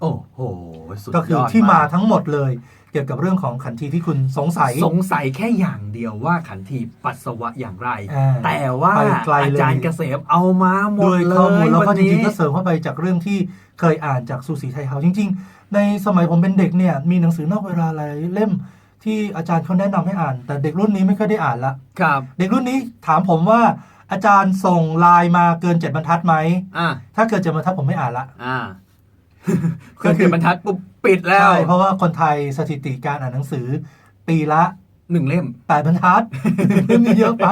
โอ้โหสุดก็คือยดที่มามกทั้งหมดเลย เกี่ยวกับเรื่องของขันทีที่คุณสงสัย สงสัยแค่อย่างเดียวว่าขันทีปัสสาวะอย่างไรอ่าแต่ว่าไปไกลเลยอาจารย์เกษมเอามาหมดด้วยเลข้อมูลยแล้ววัก็นจนี้ริงๆก็เสริมเข้าไปจากเรื่องที่เคยอ่านจากสุสีไทยเฮาจริง ๆ ในสมัยผมเป็นเด็กเนี่ยมีหนังสือนอกเวลาหลายเล่มที่อาจารย์เขาแนะนำให้อ่าน แต่เด็กรุ่นนี้ไม่ค่อยได้อ่านละครับ เด็กรุ่นนี้ถามผมว่าอาจารย์ส่งไลน์มาเกินเจ็ดบรรทัดไหมอ่าถ้าเกินเจ็ดบรรทัดผมไม่อ่านละอ่า ก็ก็คืคืออบรรทัดปุ๊บปิดแล้ว ใช่เพราะว่าคนไทยสถิติการอ่านหนังสือ ปีละหนึ่งเล่มแปดบรรทัดมีเยอะไป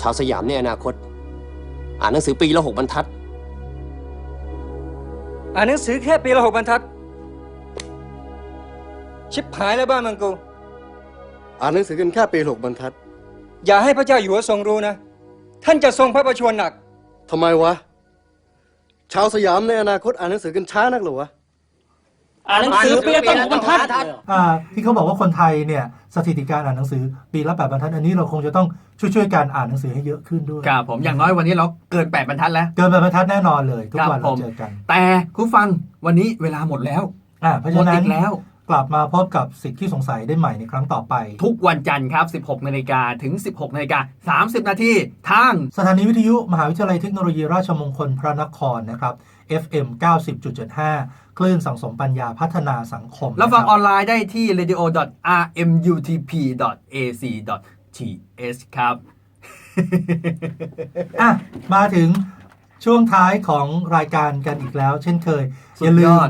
ชาวสยามในอนาคต อ่านหนังสือปีละหกบรรทัด อ่านหนังสือแค่ปีละหกบรรทัด ชิบหายแล้วบ้านมังกูอ่านหนังสือกันแค่ปีละหกบรรทัด อย่าให้พระเจ้าอยู่หัวทรงรู้นะ ท่านจะทรงพระประชวรหนักทำไมวะ ชาวสยามในอนาคตอ่านหนังสือกันช้านักเหรอวะอ่านหนังสือปีละตั้งหกบรรทัดอ่าที่เขาบอกว่าคนไทยเนี่ยสถิติการอ่านหนังสือปีละแปดบรรทัดอันนี้เราคงจะต้องช่วยๆการอ่านหนังสือให้เยอะขึ้นด้วยครับผมอย่างน้อยวันนี้เราเกินแปดบรรทัดแล้ว เกินแปดบรรทัดแน่นอนเลย ทุกครับวันผเรามเจอกัน แต่คุณฟังวันนี้เวลาหมดแล้วอ่าเพราะหมดฉะนั้อีนกแล้ว กลับมาพบกับสิทธิที่สงสัยได้ใหม่ในครั้งต่อไป ทุกวันจันทร์ครับ 16นาฬิกาถึง 16นาฬิกา30 นาทีทาง สถานีวิทยุ มหาวิทยาลัยเทคโนโลยีราชมงคลพระนครนะครับ FM 90.75 คลื่นสังสมปัญญาพัฒนาสังคมแล้วฟังนะอคอบนไลน์ได้ที่ radio.rmutp.ac.th ครับอะมาถึงช่วงท้ายของรายการกันอีกแล้ว เช่นเคยสุอย่าดลืยม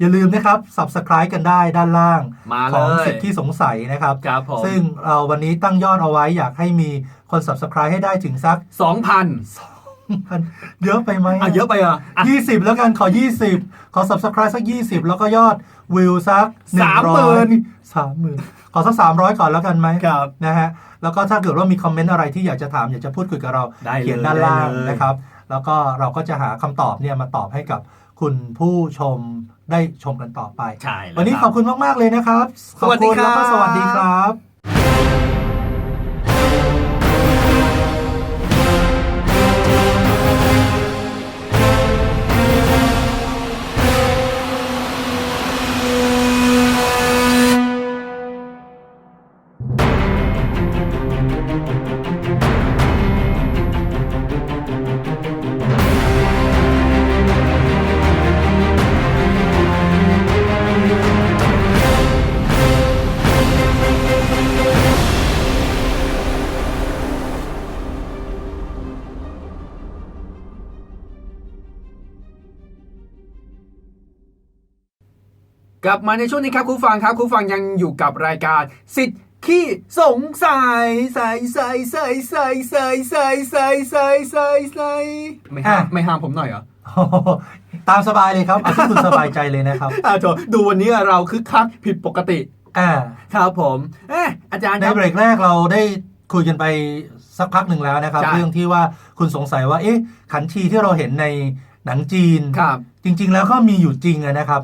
อดอย่าลืมนะครับ subscribe กันได้ด้านล่างมาของเลยสิทธิที่สงสัยนะครับ ครับผม ซึ่งเราวันนี้ตั้งยอดเอาไว้อยากให้มีคน subscribe ให้ได้ถึงสัก2,000 เยอะไปไหมอะเยอะไปเหรอะ ยี่สิบแล้วกันขอ 20 ขอ subscribe สัก 20 แล้วก็ยอดวิวสักสามหมื่นสามหมื่นขอสัก 300 ก่อนแล้วกันไหมครับนะฮะแล้วก็ถ้าเกิดว่ามีคอมเมนต์อะไรที่อยากจะถาม อยากจะพูดคุยกับเราได้เลยเขียนด้านล่างได้เลย นะครับ แล้วก็เราก็จะหาคำตอบเนี่ยมาตอบให้กับ คุณผู้ชมได้ชมกันต่อไป ใช่แล้ววันนี้คขรัอบคุณมาก ๆ เลยนะครับสวัสดีขอณแล้วก็ครับสวัสดีครับ กลับมาในช่วงนี้ครับคุณผู้ฟังครับคุณผู้ฟังยังอยู่กับรายการสิทธิ์ขี้สงสัยใส่ใส่ใส่ใส่ใส่ใส่ใส่ใส่ใส่ใส่ไม่ห้ามอะไม่ห้ามผมหน่อยเหรอตามสบายเลยครับเอาที่คุณสบายใจเลยนะครับอ่าโถดูวันนี้เราคึกคักผิดปกติอ่าครับผมเอ๊ะอาจารย์ในครับเบรกแรกเราได้คุยกันไปสักพักหนึ่งแล้วนะครับใช่เรื่องที่ว่าคุณสงสัยว่า เอ๊ะขันทีที่เราเห็นในหนังจีนครับจริง ๆ แล้วก็มีอยู่จริงอะนะครับ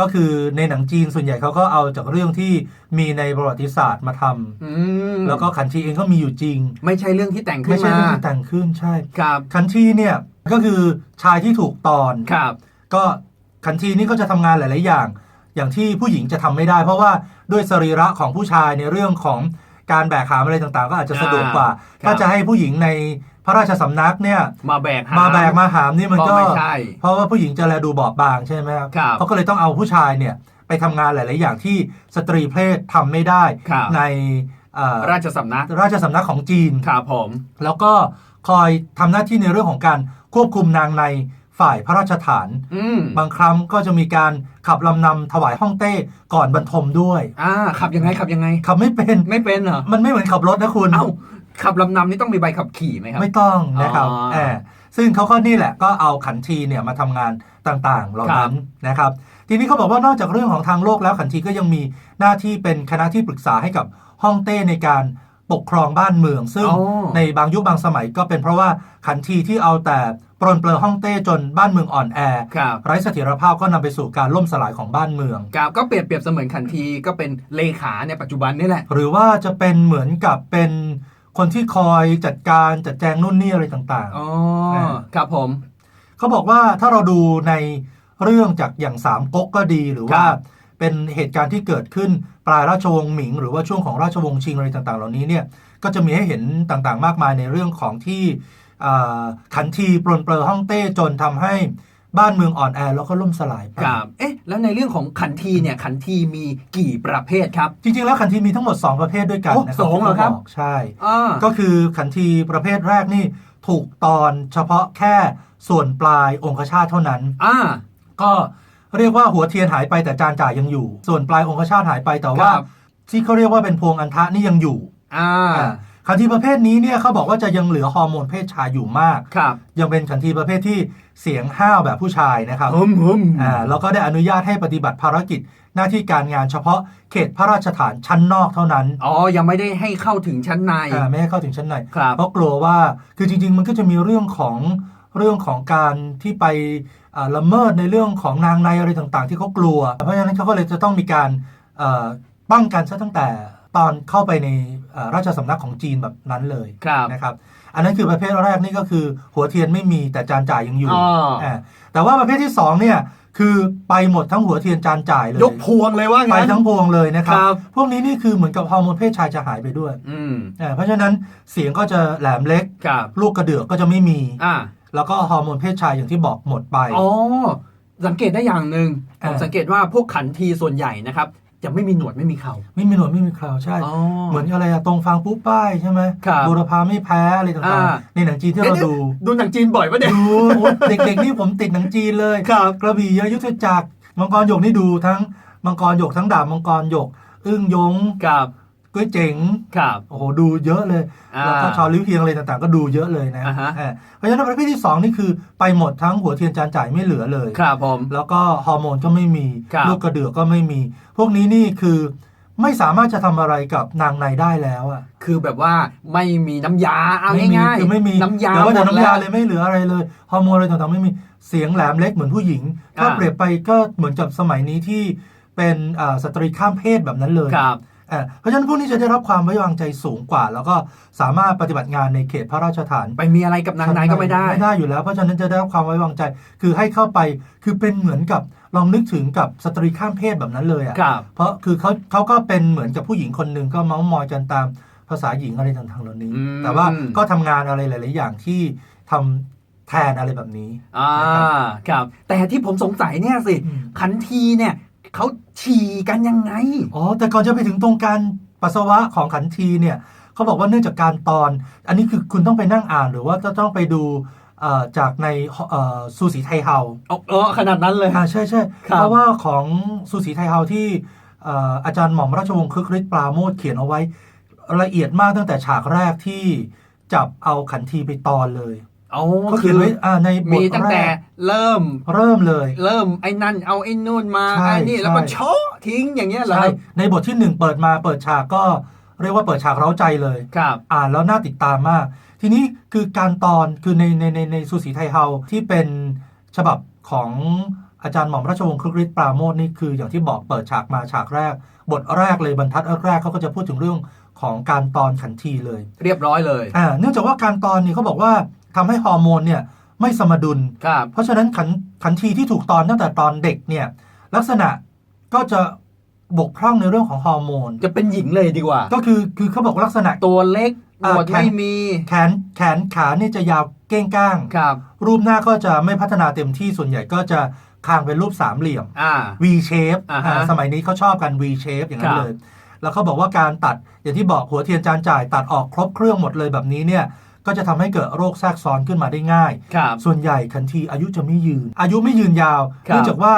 ก็คือในหนังจีนส่วนใหญ่เขาก็เอาจากเรื่องที่มีในประวัติศาสตร์มาทำอืมแล้วก็ขันทีเองก็มีอยู่จริง ไม่ใช่เรื่องที่แต่งขึ้ไม่นใช่มาเรื่องที่แต่งขึ้นใช่ ครับขันทีเนี่ยก็คือชายที่ถูกตอน ครับก็ขันทีนี่ก็จะทำงานหลาย ๆ อย่าง อย่างที่ผู้หญิงจะทำไม่ได้ เพราะว่าด้วยสรีระของผู้ชายในเรื่องของการแบกหามอะไรต่าง ๆ ก็อาจจะสะดวกกว่าครับถ้าจะให้ผู้หญิงในพ ระราชสำนักเนี่ยมาแบกหมาแบกมาหามนี่มันก็ไม่ใช่ เพราะว่าผู้หญิงจะแลดูบอบบางใช่ไหมครับครับเขาก็เลยต้องเอาผู้ชายเนี่ยไปทำงานหลาย ๆ อย่างที่สตรีเพศทำไม่ได้ครับ ในเอ่อราชสำนักราชสำนักของจีน ครับผม แล้วก็คอยทำหน้าที่ในเรื่องของการควบคุมนางในฝ่ายพระราชฐาน อืมบางครั้งก็จะมีการขับลำนำถวายห้องเต้ก่อนบรรทมด้วย อ่าขับยังไงขับยังไง ขับไม่เป็น ไม่เป็นเหรอ มันไม่เหมือนขับรถนะคุณ เอ้า ขับลำนำนี่ต้องมีใบขับขี่ไหมครับ ไม่ต้องนะครับอ๋อแอบซึ่งเขาก็นี่แหละก็เอาขันทีเนี่ยมาทำงานต่างๆเหล่านั้นนะครับ ทีนี้เขาบอกว่านอกจากเรื่องของทางโลกแล้วขันทีก็ยังมีหน้าที่เป็นคณะที่ปรึกษาให้กับห้องเต้ในการปกครองบ้านเมือง ซึ่ง อ๋อ ในบางยุคบางสมัยก็เป็นเพราะว่าขันทีที่เอาแต่ปรนเปลือห้องเต้จนบ้านเมืองอ่อนแอครับไร้เสถียรภาพก็นำไปสู่การล่มสลายของบ้านเมือง ครับก็เปรียบเปรียบเสมือนขันทีก็เป็นเลขาในปัจจุบันนี่แหละ หรือว่าจะเป็นเหมือนกับเป็น คนที่คอยจัดการจัดแจงนู่นนี่อะไรต่างอ๋ออ่าครับผมๆเขาบอกว่าถ้าเราดูในเรื่องจากอย่างสามก๊กก็ดีหรือว่าครับเป็นเหตุการณ์ที่เกิดขึ้นปลายราชวงศ์หมิง หรือว่าช่วงของราชวงศ์ชิงอะไรต่างๆ เหล่านี้เนี่ยก็จะมีให้เห็นต่างๆ มากมายในเรื่องของที่อ่าขันทีปลนเปลือฮ่องเต้จนทำให้ บ้านเมืองอ่อนแอแล้วก็ล่มสลายไปครับเอ๊ะแล้วในเรื่องของขันทีเนี่ยขันทีมีกี่ประเภทครับ จริงๆ แล้วขันทีมีทั้งหมด 2 ประเภทด้วยกันโอ้นะคสรัองเหรอครับที่ขาบกใช่อ่าก็คือขันทีประเภทแรกนี่ถูกตอนเฉพาะแค่ส่วนปลายองคชาตเท่านั้นอ่าก็เรียกว่าหัวเทียนหายไปแต่จานจ่ายยังอยู่ ส่วนปลายองคชาตหายไปแต่ว่าครับที่เขาเรียกว่าเป็นพวงอันทะนี่ยังอยู่อ่าอ่า ขันทีประเภทนี้เนี่ยเขาบอกว่าจะยังเหลือฮอร์โมนเพศชายอยู่มาก ครับยังเป็นขันทีประเภทที่เสียงห้าวแบบผู้ชายนะครับฮึมฮึมอ่าแล้วก็ได้อนุญาตให้ปฏิบัติภารกิจหน้าที่การงานเฉพาะเขตพระราชฐานชั้นนอกเท่านั้นอ๋อ ยังไม่ได้ให้เข้าถึงชั้นใน อ่าไม่ให้เข้าถึงชั้นใน ครับ เพราะกลัวว่าคือจริง ๆ มันก็จะมีเรื่องของเรื่องของการที่ไปอ่าละเมิดในเรื่องของนางในอะไรต่างๆ ที่เขากลัว เพราะฉะนั้นเขาก็เลยจะต้องมีการเอ่อป้องกันซะตั้งแต่ ตอนเข้าไปในเอ่อราชสำนักของจีนแบบนั้นเลยครับนะครับอันนั้นคือประเภทแรกนี่ก็คือ หัวเทียนไม่มีแต่จานจ่ายยังอยู่อ๋ออ่าแต่ว่าประเภทที่สองเนี่ยคือไปหมดทั้งหัวเทียนจานจ่ายเลยยกพวงเลยว่าไปงั้นทั้งพวงเลยนะครับครับพวกนี้นี่คือเหมือนกับฮอร์โมนเพศชายจะหายไปด้วยอืมอ่าเพราะฉะนั้นเสียงก็จะแหลมเล็กครับลูกกระเดือกก็จะไม่มีอ่าแล้วก็ฮอร์โมนเพศชายอย่างที่บอกหมดไปอ๋อสังเกตได้อย่างหนึ่งผมอ่าสังเกตว่าพวกขันทีส่วนใหญ่นะครับ จะไม่มีหนวดไม่มีเขา ไม่มีหนวดไม่มีเคราวใช่ อ๋อเหมือนอะไรอะตรงฟางปุ๊บป้ายใช่ไหมครับบูรพาไม่แพ้อะไรต่างอ่า ๆ ในหนังจีนที่เราดู ดูหนังจีนบ่อยปะเนี่ย ดูโอ้เด็กๆนี่ผมติดหนังจีนเลยครับกระบี่เยอะยุทธจักรมังกรหยกนี่ดูทั้งมังกรหยกทั้งดาบมังกรหยก อึ้งยงครับ กุ้ยเจ๋งครับโอ้โหดูเยอะเลยอ่าแล้วก็ชอลิ้วเฮียงอะไรต่างๆ ก็ดูเยอะเลยนะอ่าฮะอ่าเพราะฉะนั้นประเภทที่สองนี่คือไปหมดทั้งหัวเทียนจานจ่ายไม่เหลือเลยครับผมแล้วก็ฮอร์โมนก็ไม่มีครับลูกกระเดือกก็ไม่มี พวกนี้นี่คือไม่สามารถจะทำอะไรกับนางในได้แล้วอะคือแบบว่าไม่มีน้ำยาเอาไม่มีง่ายๆคือไม่มีน้ำยาหรือว่าหมแต่ดน้ำยาแล้วเลยไม่เหลืออะไรเลยฮอร์โมนอะไรต่างๆไม่มีเสียงแหลมเล็กเหมือนผู้หญิงถ้าอ่าเปรียบไปก็เหมือนกับสมัยนี้ที่เป็นอ่าสตรีข้ามเพศแบบนั้นเลยครับอ่า เพราะฉะนั้นพวกนี้จะได้รับความไว้วางใจสูงกว่า แล้วก็สามารถปฏิบัติงานในเขตพระราชฐานไปมีอะไรกับนางในก็ไม่ได้ไม่ได้อยู่แล้ว เพราะฉะนั้นจะได้รับความไว้วางใจ คือให้เข้าไปคือเป็นเหมือนกับลองนึกถึงกับสตรีข้ามเพศแบบนั้นเลยอะครับเพราะคือเขาเขาก็เป็นเหมือนกับผู้หญิงคนหนึ่งก็เมาส์มอยกันตามภาษาหญิงอะไรต่างๆเหล่านี้อืมแต่ว่าก็ทำงานอะไรหลาย ๆ อย่างที่ทำแทนอะไรแบบนี้ อ่านะครับครับ แต่ที่ผมสงสัยเนี่ยสิอืมขันทีเนี่ย เขาฉี่กันยังไง อ๋อ แต่ก่อนจะไปถึงตรงการปัสสาวะของขันทีเนี่ยเขาบอกว่าเนื่องจากการตอน อันนี้คือคุณต้องไปนั่งอ่านหรือว่าจะต้องไปดูเอ่อจากในเอ่อซูสีไทเฮาเอาเออขนาดนั้นเลยอ่าใช่ใช่ครับเพราะว่าของซูสีไทเฮาที่เอ่ออาจารย์หม่อมราชวงศ์คึกฤทธิ์ปราโมทเขียนเอาไว้ ละเอียดมากตั้งแต่ฉากแรกที่จับเอาขันทีไปตอนเลย เอาเขาคืเขียนอไว้อ่าในบมีทตั้งแรแต่กเริ่มเริ่มเลย เริ่มไอ้นั่นเอาไอ้นู่นมาใช่ไอ้นี่แล้วก็ใช่โชะทิ้งอย่างเงี้ยเหรอใช่ในบทที่หนึ่งเปิดมาเปิดฉากก็เรียกว่าเปิดฉากเร้าใจเลยครับอ่านแล้วน่าติดตามมาก ทีนี้คือการตอนคือในในในในซูสีไทเฮาที่เป็นฉบับของอาจารย์หม่อมราชวงศ์คึกฤทธิ์ปราโมทนี่คืออย่างที่บอกเปิดฉากมาฉากแรก บทแรกเลยบรรทัดแรกเขาก็จะพูดถึงเรื่องของการตอนขันทีเลย เรียบร้อยเลยอ่าเนื่องจากว่าการตอนนี่เขาบอกว่า ทำให้ฮอร์โมนเนี่ยไม่สมดุลครับเพราะฉะนั้นขันขันทีที่ถูกตอนตั้งแต่ตอนเด็กเนี่ยลักษณะก็จะบกพร่องในเรื่องของฮอร์โมน จะเป็นหญิงเลยดีกว่า ก็คือคือเขาบอกลักษณะตัวเล็กหนอ่าวดแขนไม่มีแขนแขนขานี่จะยาวเก้งก้างครับ รูปหน้าก็จะไม่พัฒนาเต็มที่ส่วนใหญ่ก็จะคางเป็นรูปสามเหลี่ยมอ่า V shape อ่าฮะอ่าสมัยนี้เขาชอบกัน V shape อย่างนั้คนรับเลย แล้วเขาบอกว่าการตัดอย่างที่บอกหัวเทียนจานจ่ายตัดออกครบเครื่องหมดเลยแบบนี้เนี่ย ก็จะทำให้เกิดโรคแทรกซ้อนขึ้นมาได้ง่ายครับส่วนใหญ่คันทีอายุจะไม่ยืน อายุไม่ยืนยาวครับเนื่องจากว่า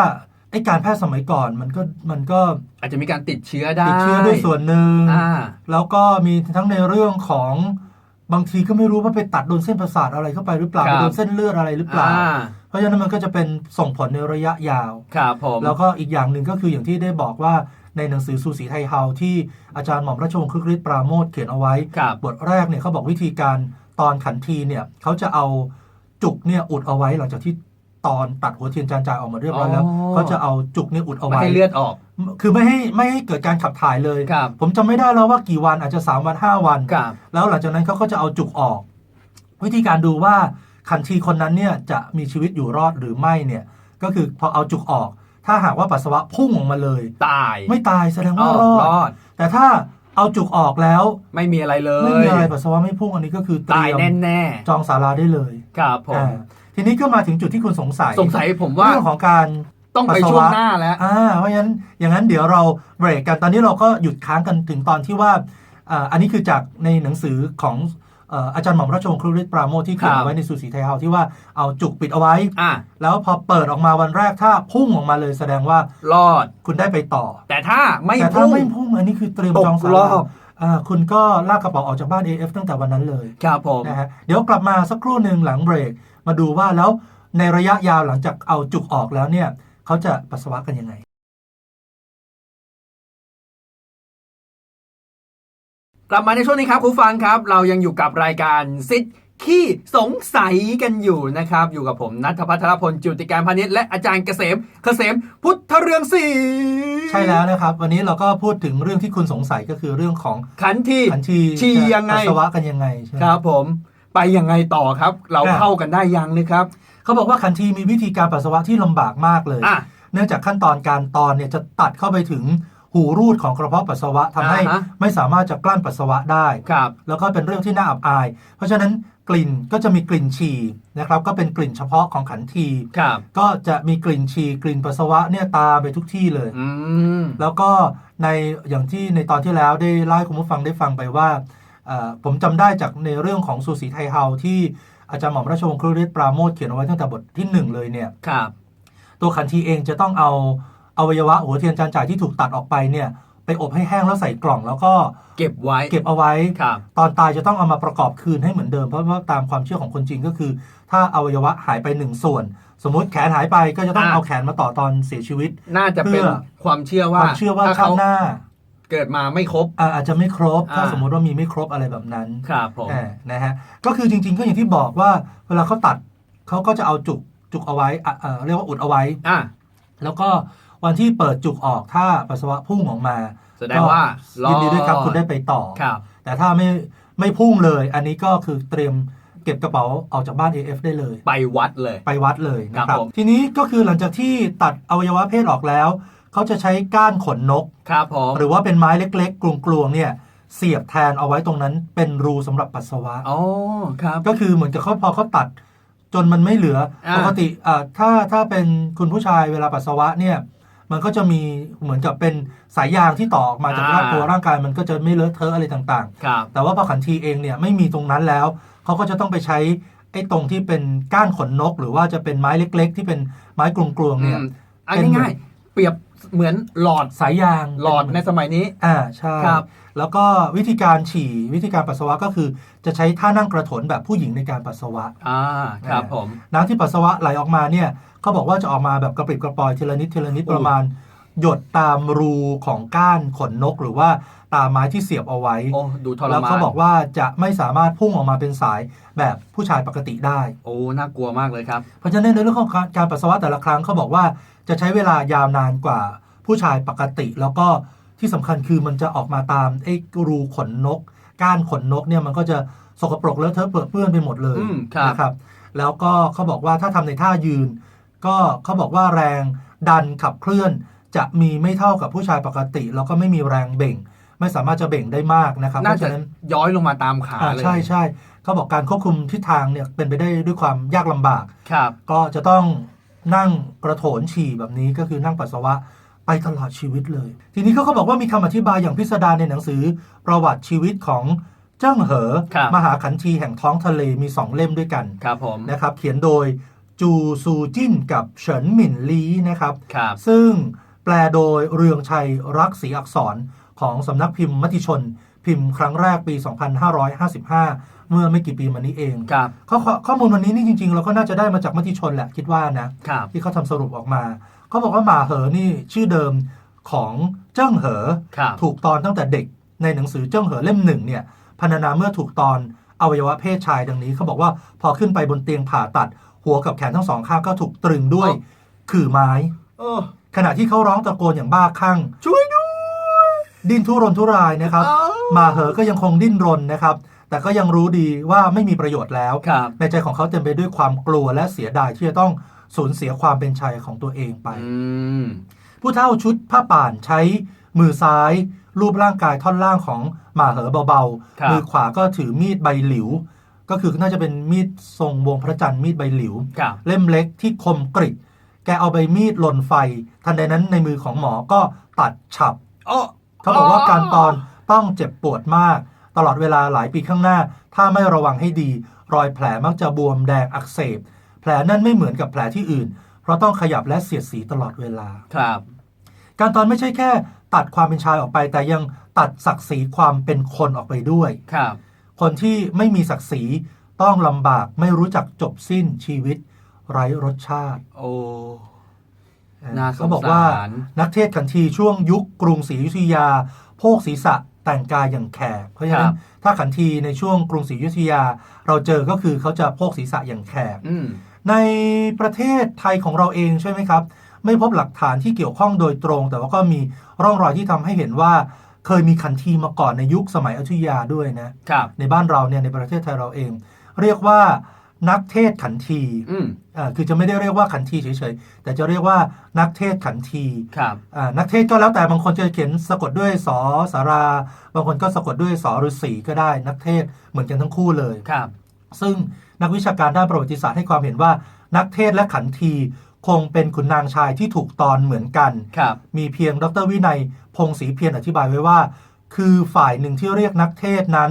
ไอ้การแพทย์สมัยก่อนมันก็มันก็อาจจะมีการติดเชื้อได้ติดเชื้อด้วยส่วนหนึ่งอ่าแล้วก็มีทั้งในเรื่องของบางทีก็ไม่รู้ว่าไปตัดโดนเส้นประสาทอะไรเข้าไปหรือเปล่าครับไปโดนเส้นเลือดอะไรหรือเปล่าอ่า เพราะฉะนั้นมันก็จะเป็นส่งผลในระยะยาวครับผมแล้วก็อีกอย่างหนึ่งก็คืออย่างที่ได้บอกว่าในหนังสือสูสีไทยเฮาที่อาจารย์หม่อมราชวงศ์คึกฤทธิ์ปราโมทเขียนเอาไว้ครับบทแรกเนี่ยเขาบอกวิธีการ ตอนขันทีเนี่ยเขาจะเอาจุกเนี่ยอุดเอาไว้หลังจากที่ตอนตัดหัวเทียนจานจ่ายออกมาเรียบร้อยแล้วอ๋อเขาจะเอาจุกเนี่ยอุดเอาไม่ไว้ให้เลือดออก คือไม่ให้ไม่ให้เกิดการขับถ่ายเลยครับผมจำไม่ได้แล้วว่ากี่วันอาจจะ3วัน5วันครับแล้วหลังจากนั้นเขาก็จะเอาจุกออก วิธีการดูว่าขันทีคนนั้นเนี่ยจะมีชีวิตอยู่รอดหรือไม่เนี่ย ก็คือพอเอาจุกออก ถ้าหากว่าปัสสาวะพุ่งออกมาเลย ตาย ไม่ตายแสดงอ๋ว่าอรอรดอด แต่ถ้า เอาจุกออกแล้ว ไม่มีอะไรเลยไม่มีอะไรปัสสาวะไม่พุ่งอันนี้ก็คือเตตารียยมแน่จองศาลาได้เลยๆครับผม อ่าทีนี้ก็มาถึงจุดที่คุณสงสัยสงสัยผมว่าเรื่องของการ ต้องไปปัสสาวะ ช่วงหน้าแล้ว อ่าเพราะฉะนั้นอย่างนั้นเดี๋ยวเราเบรกกันตอนนี้เราก็หยุดค้างกันถึงตอนที่ว่าอ่าอันนี้คือจากในหนังสือของเอ่ออาจารย์หม่อมราชวงศ์ครุฤทธิ์ปราโมทที่เขียนครับเอาไว้ในสุสีไทยเฮาที่ว่าเอาจุกปิดเอาไว้อะแล้วพอเปิดออกมาวันแรกถ้าพุ่งออกมาเลยแสดงว่ารอดคุณได้ไปต่อ แต่ถ้าไม่แต่ถ้าพุ่งไม่พุ่งอันนี้คือเตรียมตกจองสารอบอ่าคุณก็ลากกระเป๋าออกจากบ้าน AF ตั้งแต่วันนั้นเลยครับผมนะฮะเดี๋ยวกลับมาสักครู่หนึ่งหลังเบรก มาดูว่าแล้วในระยะยาวหลังจากเอาจุกออกแล้วเนี่ยเขาจะปัสสาวะกันยังไง กลับมาในช่วงนี้ครับคุณผู้ฟังครับ เรายังอยู่กับรายการซิดขี้สงสัยกันอยู่นะครับ อยู่กับผมนัทพัทรพลจุติการพาณิชย์และอาจารย์เกษมเกษมพุทธเรืองศรีใช่แล้วนะครับ วันนี้เราก็พูดถึงเรื่องที่คุณสงสัยก็คือเรื่องของขันทีขันทีฉี่จะยังไงปัสสาวะกันยังไงใช่ไหมครับผมไปยังไงต่อครับ เราครับเข้ากันได้ยังนะครับเขาบอกว่าขันทีมีวิธีการปัสสาวะที่ลำบากมากเลยอะเนื่องจากขั้นตอนการตอนเนี่ยจะตัดเข้าไปถึง หูรูดของกระเพาะปัสสาวะทำให้อ่าฮะ ไม่สามารถจะกลั้นปัสสาวะได้ ครับ แล้วก็เป็นเรื่องที่น่าอับอาย เพราะฉะนั้นกลิ่นก็จะมีกลิ่นฉี่นะครับ ก็เป็นกลิ่นเฉพาะของขันที ครับ ก็จะมีกลิ่นฉี่กลิ่นปัสสาวะเนี่ยตามไปทุกที่เลย อืม แล้วก็ในอย่างที่ในตอนที่แล้วได้เล่าให้คุณผู้ฟังได้ฟังไปว่าเอ่อผมจำได้จากในเรื่องของสูสีไทยเฮาที่อาจารย์หม่อมราชวงศ์ครุฤทธิ์ปราโมทเขียนเอาไว้ตั้งแต่บทที่หนึ่งเลยเนี่ย ครับ ตัวขันทีเองจะต้องเอา อวัยวะหัวเทียนจานจ่ายที่ถูกตัดออกไปเนี่ยไปอบให้แห้งแล้วใส่กล่องแล้วก็เก็บไว้เก็บเอาไว้ ครับ ตอนตายจะต้องเอามาประกอบคืนให้เหมือนเดิมเพราะว่าตามความเชื่อของคนจีนก็คือ ถ้าอวัยวะหายไปหนึ่งส่วน สมมุติแขนหายไปก็จะต้องอ่า เอาแขนมาต่อตอนเสียชีวิต น่าจะเป็นเพื่อ ความเชื่อคว่าวามเชื่อว่าถ้ชาติหน้าเกิดมาไม่ครบ อ่าอาจจะไม่ครบ ถ้าอ่า สมมุติว่ามีไม่ครบอะไรแบบนั้นครับผม อ่านะฮะก็คือจริง ๆ ก็อย่างที่บอกว่า เวลาเขาตัดเขาก็จะเอาจุกจุกเอาไว้อะเอ่อเรียกว่าอุดเอาไว้ อะ แล้วก็ วันที่เปิดจุกออกถ้าปัสสาวะพุ่งออกมาแสดงว่าก็ยินดีด้วยครับคุณได้ไปต่อ ครับ แต่ถ้าไม่ไม่พุ่งเลย อันนี้ก็คือเตรียมเก็บกระเป๋าออกจากบ้าน AF ได้เลย ไปวัดเลย ไปวัดเลยนะคครัรับบผม ทีนี้ก็คือหลังจากที่ตัดอวัยวะเพศออกแล้ว เขาจะใช้ก้านขนนก ครับผมหรือว่าเป็นไม้เล็กๆ กลวงๆเนี่ยเสียบแทนเอาไว้ตรงนั้นเป็นรูสำหรับปัสสาวะ อ๋อครับ ก็คือเหมือนกับเขาพอเขาตัดจนมันไม่เหลืออ่าปกติอ่าถ้าถ้าเป็นคุณผู้ชายเวลาปัสสาวะเนี่ย มันก็จะมีเหมือนกับเป็นสายยางที่ต่อออกมาจากร่างตัวร่างกายมันก็จะไม่เลอะเทอะอะไรต่างๆครับแต่ว่าพอขันทีเองเนี่ยไม่มีตรงนั้นแล้ว เขาก็จะต้องไปใช้ไอ้ตรงที่เป็นก้านขนนก หรือว่าจะเป็นไม้เล็ก ๆ ที่เป็นไม้กลวงๆเนี่ย อืมเอาเป็นเหมือนง่ายๆเปรียบ เหมือนหลอดสายยางหลอดในสมัยนี้ อ่าใช่ครับ แล้วก็วิธีการฉี่วิธีการปัสสาวะก็คือ จะใช้ท่านั่งกระโถนแบบผู้หญิงในการปัสสาวะอ่าครับผมน้ำที่ปัสสาวะไหลออกมาเนี่ยเขาบอกว่าจะออกมาแบบกระปริบกระปอยทีละนิดทีละนิดโอ้ประมาณ หยดตามรูของก้านขนนก หรือว่าตามไม้ที่เสียบเอาไว้โอ้ดูทรแล้วมานเขาบอกว่าจะไม่สามารถพุ่งออกมาเป็นสายแบบผู้ชายปกติได้ โอ้น่ากลัวมากเลยครับเพราะฉะนั้นในเรื่องของการการปัสสาวะแต่ละครั้งเขาบอกว่า จะใช้เวลายาวนานกว่าผู้ชายปกติ แล้วก็ที่สำคัญคือมันจะออกมาตามไอ้รูขนนก ก้านขนนกเนี่ยมันก็จะสกปรกเลอะเทอะเปื้อนเปื้อนไปหมดเลยอืมครับนะครับแล้วก็เขาบอกว่าถ้าทำในท่ายืน ก็เขาบอกว่าแรงดันขับเคลื่อน จะมีไม่เท่ากับผู้ชายปกติ แล้วก็ไม่มีแรงเบ่ง ไม่สามารถจะเบ่งได้มากนะครับเพน่าราะจะฉะนั้นย้อยลงมาตามขาอ่าเลยใช่ใช่เขาบอกการควบคุมทิศทางเนี่ยเป็นไปได้ด้วยความยากลำบากครับก็จะต้อง นั่งกระโถนฉี่แบบนี้ก็คือนั่งปัสสาวะไปตลอดชีวิตเลย ทีนี้เขาก็บอกว่ามีคำอธิบายอย่างพิสดารในหนังสือ ประวัติชีวิตของเจิ้งเหอครับมหาขันทีแห่งท้องทะเลมีสองเล่มด้วยกันครับผมนะครับเขียนโดยจูซูจิ้นกับเฉินหมินลีนะครับครับซึ่งแปลโดยเรืองชัยรักศรีอักษรของสำนักพิมพ์มติชน พิมพ์ครั้งแรกปี 2555 เมื่อไม่กี่ปีมานี้เองครับข้อข้อข้อมูลวันนี้นี่จริง ๆ เราก็น่าจะได้มาจากมติชนแหละคิดว่านะครับที่เขาทำสรุปออกมาเขาบอกว่าหมาเหอนี่ชื่อเดิมของเจิ้งเหอครับถูกตอนตั้งแต่เด็กในหนังสือเจิ้งเหอเล่มหนึ่งเนี่ยพรรณนาเมื่อถูกตอนอวัยวะเพศชายดังนี้เขาบอกว่าพอขึ้นไปบนเตียงผ่าตัด หัวกับแขนทั้งสองข้างก็ถูกตรึงด้วยอ๋อขื่อไม้โอ้ขณะที่เขาร้องตะโกนอย่างบ้าคลั่งช่วยด้วย ดิ้นทุรนทุรายนะครับอ้าวหมาเหอก็ยังคงดิ้นรนนะครับ แต่ก็ยังรู้ดีว่าไม่มีประโยชน์แล้ว ครับ ในใจของเขาเต็มไปด้วยความกลัวและเสียดายที่จะต้องสูญเสียความเป็นชายของตัวเองไป อืม ผู้เฒ่าชุดผ้าป่านใช้มือซ้าย รูปร่างกายท่อนล่างของหมาเหอเบาครับ ๆ มือขวาก็ถือมีดใบหลิว ก็คือน่าจะเป็นมีดทรงวงพระจันทร์มีดใบหลิว ครับ เล่มเล็กที่คมกริบแกเอาใบมีดหล่นไฟ ทันใดนั้นในมือของหมอก็ตัดฉับ โอ้ เขาบอกว่าการตอนต้องเจ็บปวดมาก ตลอดเวลาหลายปีข้างหน้า ถ้าไม่ระวังให้ดี รอยแผลมักจะบวมแดงอักเสบ แผลนั่นไม่เหมือนกับแผลที่อื่น เพราะต้องขยับและเสียดสีตลอดเวลา ครับ การตอนไม่ใช่แค่ ตัดความเป็นชายออกไป แต่ยังตัดศักดิ์ศรีความเป็นคนออกไปด้วย ครับ คนที่ไม่มีศักดิ์ศรีต้องลำบากไม่รู้จักจบสิ้นชีวิต ไร้รสชาติ โอ้ น่าสงสาร เขาบอกว่านักเทศน์ขันทีช่วงยุคกรุงศรีอยุธยา โพกศีรษะ แต่งกายอย่างแขก เพราะฉะนั้นถ้าขันทีในช่วงกรุงศรีอยุธยา เราเจอก็คือเขาจะโพกศีรษะอย่างแขกอืมในประเทศไทยของเราเองใช่ไหมครับ ไม่พบหลักฐานที่เกี่ยวข้องโดยตรง แต่ว่าก็มีร่องรอยที่ทำให้เห็นว่า เคยมีขันทีมาก่อนในยุคสมัยอยุธยาด้วยนะครับในบ้านเราเนี่ยในประเทศไทยเราเอง เรียกว่า นักเทศน์ขันทีอืมอ่าคือจะไม่ได้เรียกว่าขันทีเฉยๆ แต่จะเรียกว่านักเทศน์ขันทีครับ อ่านักเทศน์ก็แล้วแต่บางคนจะเขียนสะกดด้วยสอสารา บางคนก็สะกดด้วยสอฤษีก็ได้ นักเทศน์เหมือนกันทั้งคู่เลย ครับ ซึ่งนักวิชาการด้านประวัติศาสตร์ให้ความเห็นว่า นักเทศน์และขันทีคงเป็นขุนนางชายที่ถูกตอนเหมือนกัน ครับ มีเพียงดรวินัยพงศรีเพียรอธิบายไว้ว่า คือฝ่ายหนึ่งที่เรียกนักเทศน์นั้น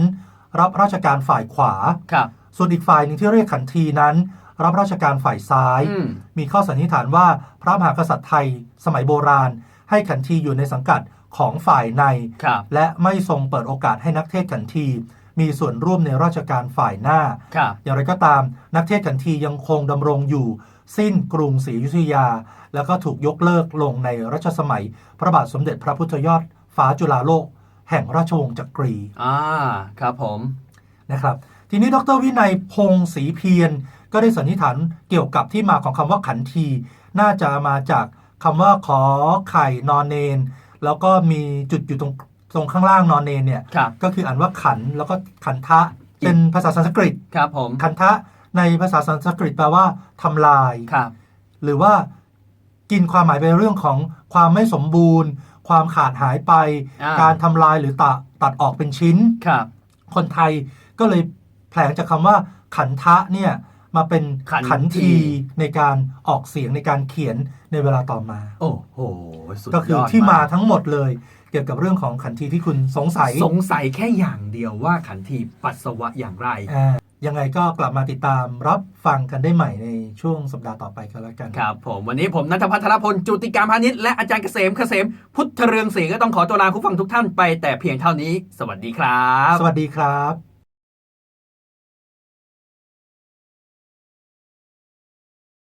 รับราชการฝ่ายขวา ครับ ส่วนอีกฝ่ายหนึ่งที่เรียกขันทีนั้น รับราชการฝ่ายซ้ายอืมมีข้อสันนิษฐานว่าพระมหากษัตริย์ไทยสมัยโบราณ ให้ขันทีอยู่ในสังกัดของฝ่ายในครับและไม่ทรงเปิดโอกาสให้นักเทศน์ขันทีมีส่วนร่วมในราชการฝ่ายหน้าครับอย่างไรก็ตามนักเทศน์ขันทียังคงดำรงอยู่ สิ้นกรุงศรีอยุธยา แล้วก็ถูกยกเลิกลงในรัชสมัย พระบาทสมเด็จพระพุทธยอด ฟ้าจุฬาโลก แห่งราชวงศ์จักรี อ่า ครับผม นะครับ ทีนี้ดรวินัยพงศรีเพียรก็ได้สันนิษฐานเกี่ยวกับที่มาของคำว่าขันที น่าจะมาจากคำว่าขอไข่นอนเนน แล้วก็มีจุดอยู่ตรงตรงข้างล่างนอนเนนเนี่ยครับก็คืออ่านว่าขันแล้วก็ขันทะเป็นภาษาสันสกฤตครับผมคันทะในภาษาสันสกฤตแปลว่าทำลายครับหรือว่ากินความหมายไปเรื่องของความไม่สมบูรณ์ ความขาดหายไปอ่าการทำลายหรือตัดตัดออกเป็นชิ้นครับ คนไทยก็เลย แผลงจากคำว่าขันทะเนี่ยมาเป็นขันขันทีทีในการออกเสียงในการเขียนในเวลาต่อมา โอ้โหสุดยอดก็คือที่มาทั้งหมดเลย เกี่ยวกับเรื่องของขันทีที่คุณสงสัย สงสัยแค่อย่างเดียวว่าขันทีปัสสาวะอย่างไรอ่ายังไงก็กลับมาติดตามรับฟังกันได้ใหม่ในช่วงสัปดาห์ต่อไปกันแล้วกัน ครับผมวันนี้ผมนัทพัฒนพล จุติการพาณิชย์และอาจารย์เกษมเกษม พุทธเรืองศรีก็ต้องขอตัวลาคุณฟังทุกท่านไปแต่เพียงเท่านี้ สวัสดีครับ สวัสดีครับ